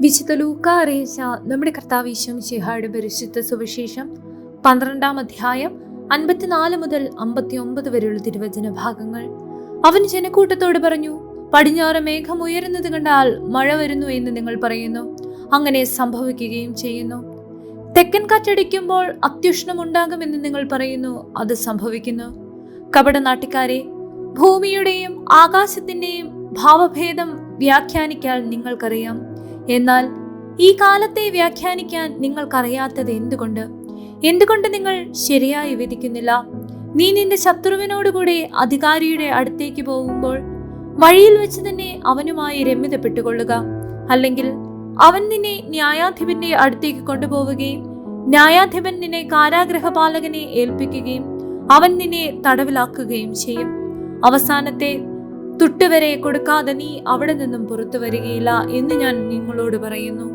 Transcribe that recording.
വിശുദ്ധ ലൂക്ക അറിയിച്ച നമ്മുടെ കർത്താവ് ഈശോമിശിഹായുടെ പരിശുദ്ധ സുവിശേഷം പന്ത്രണ്ടാം അധ്യായം അൻപത്തിനാല് മുതൽ അമ്പത്തി ഒമ്പത് വരെയുള്ള തിരുവചന ഭാഗങ്ങൾ. അവൻ ജനക്കൂട്ടത്തോട് പറഞ്ഞു പടിഞ്ഞാറ് മേഘം ഉയരുന്നത് കണ്ടാൽ മഴ വരുന്നു എന്ന് നിങ്ങൾ പറയുന്നു. അങ്ങനെ സംഭവിക്കുകയും ചെയ്യുന്നു. തെക്കൻ കാറ്റടിക്കുമ്പോൾ അത്യുഷ്ണമുണ്ടാകുമെന്ന് നിങ്ങൾ പറയുന്നു. അത് സംഭവിക്കുന്നു. കപട നാട്ടിക്കാരെ ഭൂമിയുടെയും ആകാശത്തിന്റെയും ഭാവഭേദം വ്യാഖ്യാനിക്കാൻ നിങ്ങൾക്കറിയാം. എന്നാൽ ഈ കാലത്തെ വ്യാഖ്യാനിക്കാൻ നിങ്ങൾക്കറിയാത്തത് എന്തുകൊണ്ട്? എന്തുകൊണ്ട് നിങ്ങൾ ശരിയായി വിധിക്കുന്നില്ല? നീ നിന്റെ ശത്രുവിനോടുകൂടെ അധികാരിയുടെ അടുത്തേക്ക് പോകുമ്പോൾ വഴിയിൽ വെച്ച് തന്നെ അവനുമായി രമ്യതപ്പെട്ടുകൊള്ളുക. അല്ലെങ്കിൽ അവൻ നിന്നെ ന്യായാധിപന്റെ അടുത്തേക്ക് കൊണ്ടുപോവുകയും ന്യായാധിപൻ നിന്നെ കാരാഗ്രഹപാലകനെ ഏൽപ്പിക്കുകയും അവൻ നിന്നെ തടവിലാക്കുകയും ചെയ്യും. അവസാനത്തെ തുട്ടുവരെ കൊടുക്കാതെ നീ അവിടെ നിന്നും പുറത്തു വരികയില്ല എന്ന് ഞാൻ നിങ്ങളോട് പറയുന്നു.